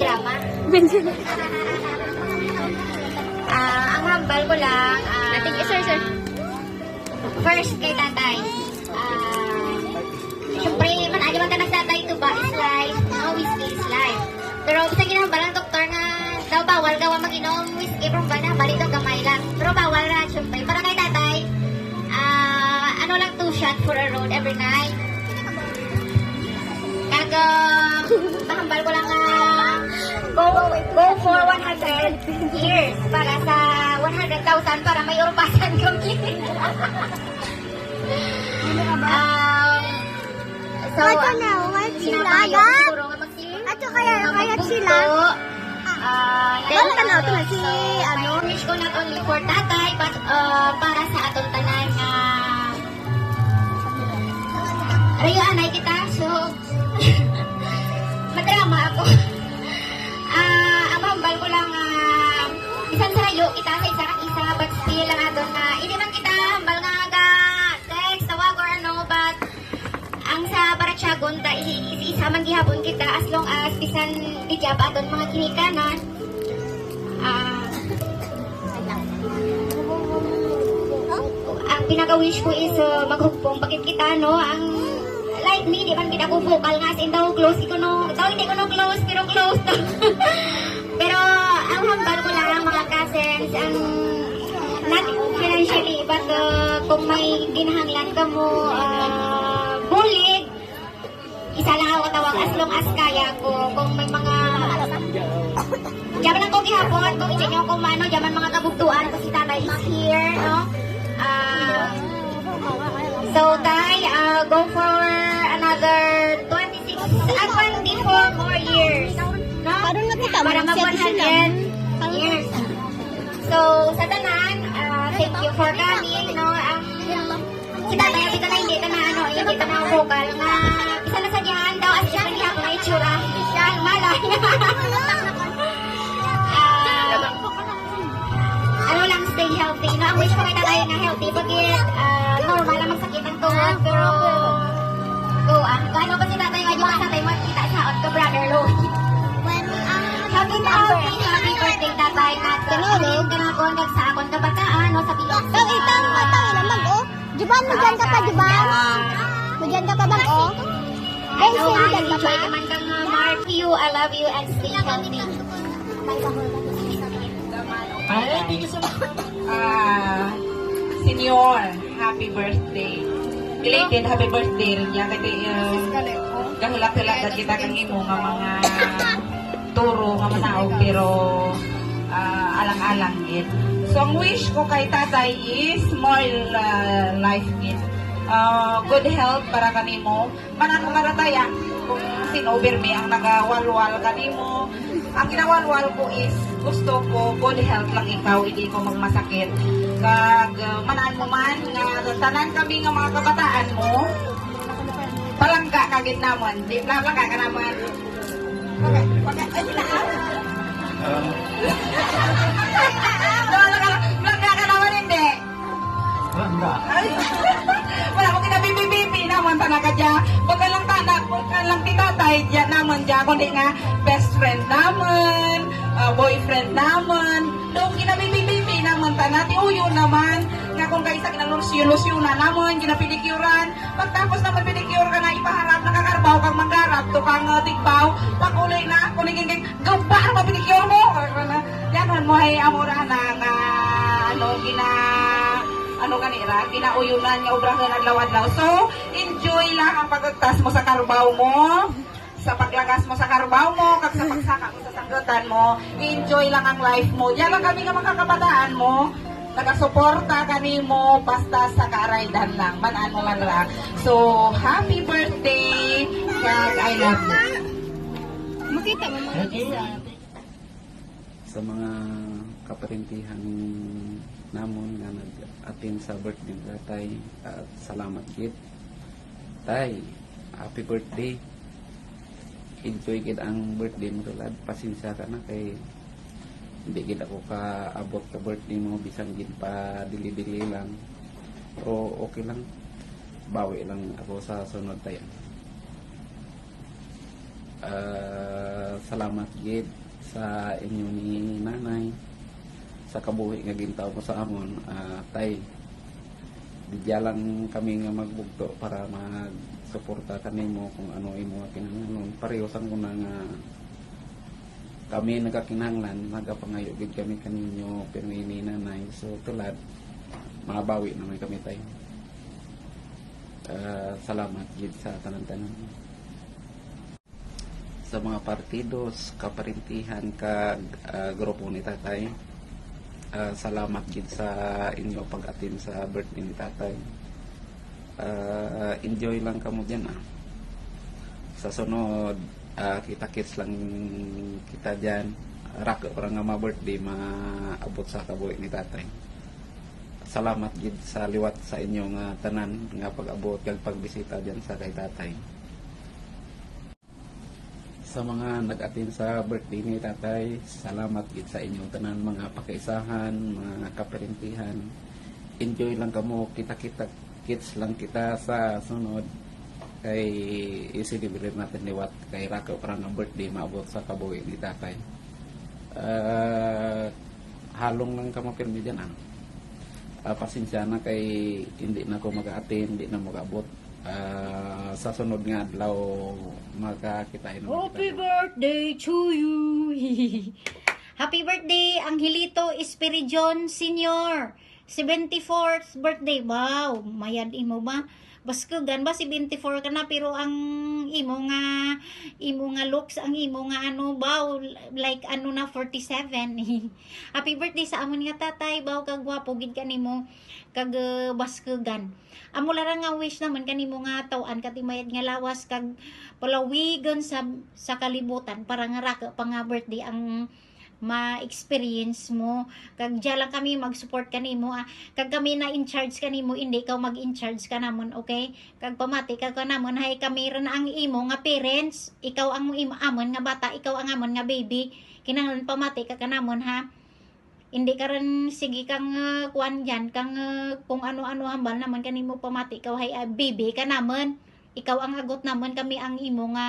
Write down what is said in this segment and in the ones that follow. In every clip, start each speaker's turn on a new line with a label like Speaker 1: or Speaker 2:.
Speaker 1: drama. Ah, ang hambal ko lang, ah,
Speaker 2: Ating sir, sir.
Speaker 1: first kay tatay. Ah, Siyempre, man, ali man ka nagtatay to ba is life, no whiskey is life. Pero bisa ginambal ang doktor na daw bawal gawa mag-inom whiskey from ba na balik gamay lang. Pero bawal na, siyempre. Para kay tatay, ah, ano lang two shot for a road every night. Kag, ah, mahambal ko lang go, go for 100 years para sa 100,000 para may urupasan kami. um, so,
Speaker 3: Ato na, what sila, Ato kaya, kaya sila.
Speaker 1: Ah,
Speaker 3: Wala ka na, ito na si, ano?
Speaker 1: my wish ko not only for tatay, but uh, para sa atong tanan nga Rayo anay kita, so madrama ako. Hambal ko lang ah, isang sarayo kita sa isa kang isa, but still lang adon na hindi man kita hambal nga ga text, tawag or ano, but ang sa Baratsagon, ta isa man gihapon kita as long as bisan di jab adon mga kinikanan. Ah, ang pinaka-wish ko is uh, maghugpong pagit kita, no? Ang like me, di man kita ko vocal nga sin daw close ko no. Daw hindi ko no close, pero close. pero ang hambal ko lang mga cousins, ang not financially, but uh, kung may ginahanglan ka mo, uh, bulig, isa lang ako tawag as long as kaya ko. Kung may mga Diyaman lang ko gihapon, kung hindi nyo kung diyaman mga kabugtuan, kasi tatay is here, no? Ah, so, tay, uh, go for another 26, ah,
Speaker 3: Karon na kita,
Speaker 1: Para mag
Speaker 3: mag-set sila.
Speaker 1: 100 years. So, sa tanan, ah, thank you for coming, no? Ang, si tatay, dito na hindi na ano, hindi na vocal, nga, isa na sa diyan daw, as siya hindi ako na itsura. Siya, malay. Ah, ano lang, stay healthy. No, ang wish ko kay tatay na healthy. Bakit, ah, normal lang magsakit ang tuhod, pero, go, ah, kano ba si tatay nga yung tatay mo, kita sa ka, brother, lo.
Speaker 3: Mo dyan ka pa, Juban. Mo dyan ka pa bang, oh. Ay,
Speaker 1: guys,
Speaker 3: dyan ka pa?
Speaker 1: enjoy naman kang uh, Mark you, I love you, and stay healthy.
Speaker 4: Ay, thank you so much. Ah, senior, happy birthday. Belated happy birthday rin niya. Kasi uh, kahulak-hulak na kita kang imo nga mga turo nga manaog pero ah, alang-alang gid. So ang wish ko kay tatay is more uh, life gid. Ah, good health para kanimo. Manan mo marataya kung sinover me ang nagawalwal kanimo. Ang ginawalwal ko is gusto ko good health lang ikaw, hindi ko magmasakit. Kag uh, manaan mo man nga tanan kami nga mga kabataan mo. Palangga kagit namon, di palangga ka naman. Okay, okay, ay sila. Palangga Ay, wala ko kinabibibibi naman tanaka dya. Pagka lang tanak, pagka lang titatay dya naman dya. Kundi nga, best friend naman, ah, boyfriend naman. Doon kinabibibibi naman tanati. Uyo naman. Nga kung kaisa kinalusyon na naman, ginapidikuran. Pagtapos naman pedicure ka na, ipaharap, nakakarbaw kang manggarap, to kang uh, tigbaw, pakulay na, kunigin kay, gabar mo pedicure mo. Or, ano, yan mo ay amura na, nga, ano, gina, ano kanira, kinauyunan nga obrahan ang lawadlaw. So, enjoy lang ang pagkagtas mo sa karbaw mo, sa paglagas mo sa karbaw mo, kag sa pagsaka mo sa sanggutan mo, enjoy lang ang life mo. Yan lang kami nga mga kabataan mo, nagasuporta kanimo basta sa kaaraydan lang, manan mo man ra. So, happy birthday, kag I love you.
Speaker 3: Makita mo, mga
Speaker 5: sa mga kaparintihan namon nga nag-attend sa birthday ni tatay at salamat gid tay happy birthday. Enjoy gid ang birthday mo tulad. Pasensya ka na kay hindi gid ako ka abot ka birthday mo. Bisan gid pa dili-dili lang. O okay lang. Bawi lang ako sa sunod tayo Ah, salamat gid sa inyo ni nanay sa kabuhi nga gintaw mo sa amon Ah, tay. Bigyan lang kami nga magbugto para mag suporta kanimo kung ano imo kinahanglan. Pareho sang una nga kami nagkakinahanglan nagapangayo gid kami kaninyo pero ini nanay. So tulad mabawi naman kami tayo Ah, salamat gid sa tanan-tanan. Sa mga partidos, kaparintihan, kag ah, grupo ni tatay. Ah, salamat gid sa inyo pag-attend sa birthday ni tatay. Ah, enjoy lang kamo dyan ah. Sa sunod, ah, kita-kits lang kita dyan. Rak para nga ma-birthday, maabot sa kabuhi ni tatay. Salamat gid sa liwat sa inyo nga tanan nga pag-abot kag pagbisita dyan sa kay tatay sa mga nag-attend sa birthday ni tatay, salamat gid sa inyo tanan mga pakaisahan, mga kaparentihan. Enjoy lang kamo, kita-kita kids lang kita sa sunod kay i-celebrate natin liwat kay Rako para ng birthday maabot sa kabuhi ni tatay. Ah, halong lang kamo pirmi dyan ah. Ah, pasensya na kay hindi na ako mag-attend, hindi na mag-abot. Ah, sa sunod nga adlaw magkakitain naman
Speaker 6: Happy
Speaker 5: kita.
Speaker 6: birthday to you! Happy birthday, Angelito Espiridion Senior. 74th birthday. Wow, mayad imo ba? Baskugan ba 74 ka na pero ang imo nga imo nga looks ang imo nga ano baw like ano na 47. Happy birthday sa amon nga tatay baw kag gwapo gid kanimo kag uh, baskugan. Amo larang nga wish naman kanimo nga tawan katimayad nga lawas kag palawigon sa sa kalibutan para nga raka pa nga birthday ang ma-experience mo. Kag lang kami mag-support kanimo ah. kag kami na in charge kanimo hindi ikaw mag-in charge ka namon okay? Kag pamati ka ka namon hay kami rin ang imo nga parents. Ikaw ang imo amon nga bata ikaw ang amon nga baby. Kinahanglan pamati ka ka namon ha? Hindi ka rin sige kang uh, kuan dyan kang uh, kung ano-ano hambal naman kanimo pamati ikaw hay uh, baby ka namon ikaw ang agot naman kami ang imo nga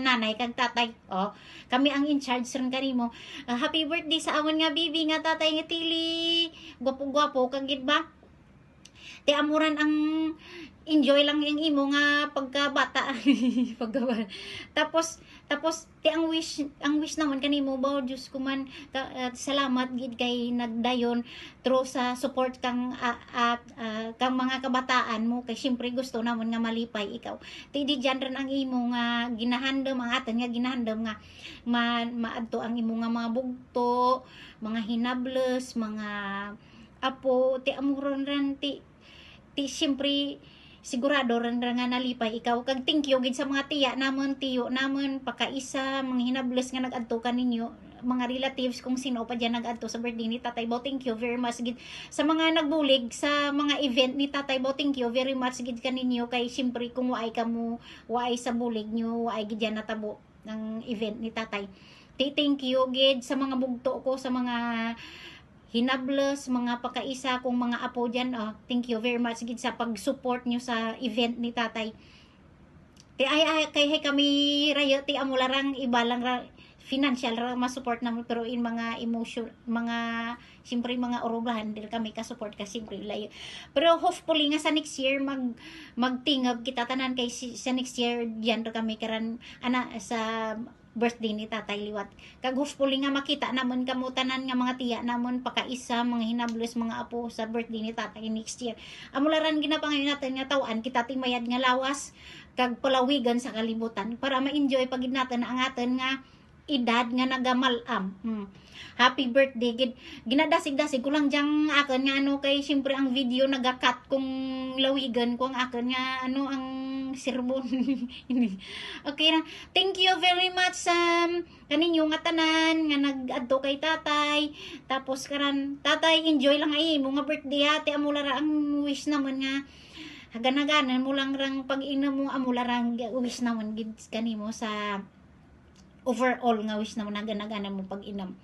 Speaker 6: nanay kag tatay. Oh kami ang in charge rin kanimo Ah, happy birthday sa amon nga baby nga tatay nga tili. Gwapo-gwapo kag gid ba? Ti amuran ang enjoy lang yung imo nga pagkabata. Pagkabata tapos tapos ti ang wish ang wish naman kanimo ba Diyos ko man ah, salamat gid kay nagdayon through sa support kang ah, at ah, kang mga kabataan mo. Kay syempre gusto namon nga malipay ikaw. Ti di dyan rin ang imo nga ginahandom ang aton nga ginahandom nga ma maadto ang imo nga mga bugto mga hinables mga apo. Ti amuron ran ti ti syempre sigurado ran ra nga nalipay ikaw. Kag thank you gid sa mga tiya namon tiyo namon pakaisa mga hinables nga nag-adto kaninyo mga relatives kung sino pa dyan nag-adto sa birthday ni Tatay Bo. Thank you very much gid. Sa mga nagbulig sa mga event ni Tatay Bo thank you very much gid kaninyo. Kay syempre kung waay kamo waay sa bulig nyo waay gid yan natabo ng event ni Tatay. Thank you gid sa mga bugto ko sa mga hinables, mga pakaisa kung mga apo dyan, oh, thank you very much gid sa pag-support nyo sa event ni tatay. Ti ay, ay kay hay kami rayo ti amo larang iba lang ra, financial ra ma-support namo pero in mga emotion mga siyempre mga orubahan dil kami ka-support ka siyempre layo. Pero hopefully nga sa next year mag magtingab kita tanan kay sa next year diyan kami karan ana sa birthday ni Tatay Liwat. Kag hopefully nga makita namon kamo tanan nga mga tiya namon pakaisa mga hinablos mga apo sa birthday ni Tatay next year. Amularan ginapangayon natin nga tawaan kita timayad nga lawas kag palawigan sa kalibutan para ma-enjoy pagid natin ang aton nga edad nga nagamalam. Hmm. Happy birthday gid. Ginadasig-dasig ko lang jang akon nga ano kay syempre ang video nagakat kung lawigan ko ang akon nga ano ang sirbon. okay na. Thank you very much sa um, kaninyo nga tanan nga nag-adto kay tatay. Tapos karan tatay enjoy lang ay mo nga birthday ha. Ti amo lara ang wish naman nga hagan-haganan mo lang rang pag-ina mo amo larang wish naman gid kanimo sa overall nga wish na mo naganagana mo pag inom.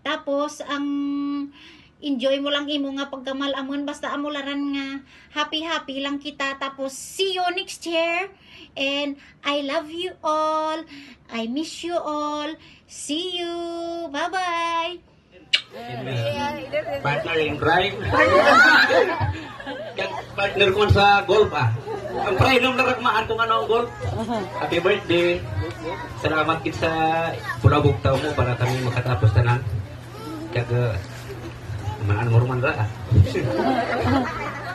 Speaker 6: Tapos ang enjoy mo lang imo nga pagkamal amon basta amularan nga happy happy lang kita. Tapos see you next year. And I love you all. I miss you all. See you. Bye bye
Speaker 7: partner in crime kan partner ko sa golf ah. Ang premium na ragmaan ko nga ng golf. Happy birthday salamat kit sa pulabog tao mo para kami makatapos na lang kag manaan mo ruman ra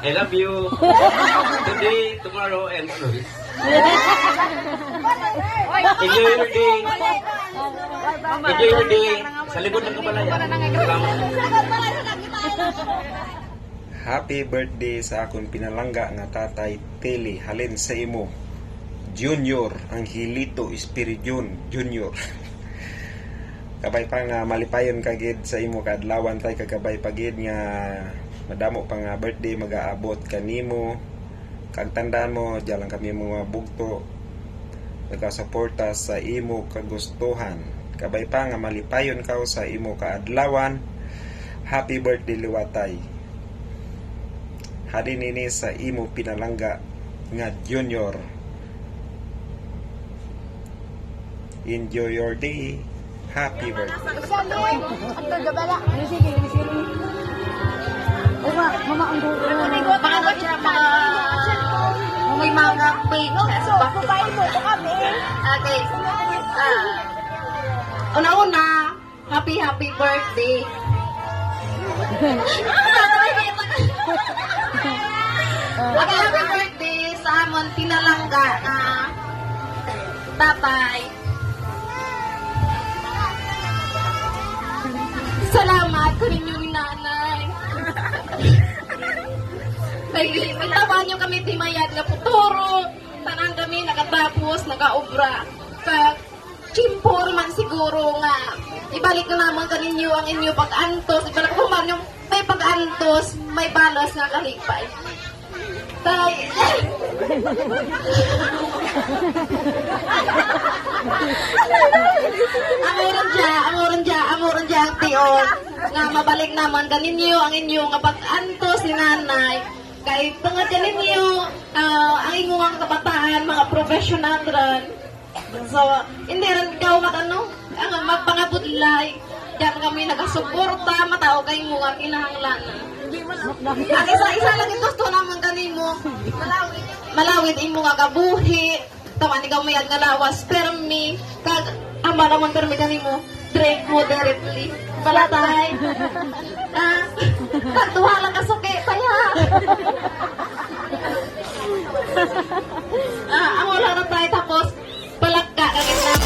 Speaker 7: I love you. Today tomorrow and always Enjoy your day. Enjoy your day. Sa likod ng kabalaya. Ah.
Speaker 8: Happy birthday sa akong pinalangga nga tatay Teli Halen sa imo. Junior Angelito Espiridion Junior. kabay pa nga malipayon kagid sa imo kadlawan tay kagabay pagid nga madamo pa nga birthday magaabot kanimo kag tandaan mo jalang kami mga bugto nagasuporta sa imo kagustuhan Kabay pa nga malipayon ka sa imo kaadlawan. Happy birthday liwatay. Hadi nini sa imo pinalangga nga junior. Enjoy your day. Happy birthday.
Speaker 9: Ang Mga mga mga mga mga mga mga mga mga Una-una, happy happy birthday. happy happy birthday sa amon pinalangga na tatay. Salamat ko ninyong nanay. Pagtawa niyo kami timayag na puturo. Tanang kami nakatapos, nakaobra. Kag puro man siguro nga ibalik na naman kaninyo ang inyo pag-antos. Ibalik ko man yung may pag-antos, may balos na kaligpay. Tay. Eh! amuran dya, amuran dya, amuran dya ang tiyon. Nga mabalik naman kaninyo ang inyo nga pag-antos ni nanay. Kahit pangatyanin niyo, uh, ah, ang inyong kabataan, mga professional ron. So, hindi rin ikaw matano, ano, magpangabot lahi. Diyan kami nagasuporta, matao kay mo ang kinahanglan. At isa, isa lang ito, gusto naman kanimo. Malawit. Malawit imo nga kabuhi. Tama ni kamayad nga lawas, permi. Kag, amba naman permi kanimo. Drink moderately. Balatay. ah, tuwa lang kasuki, saya. ah, ang wala na tayo tapos, Thank you.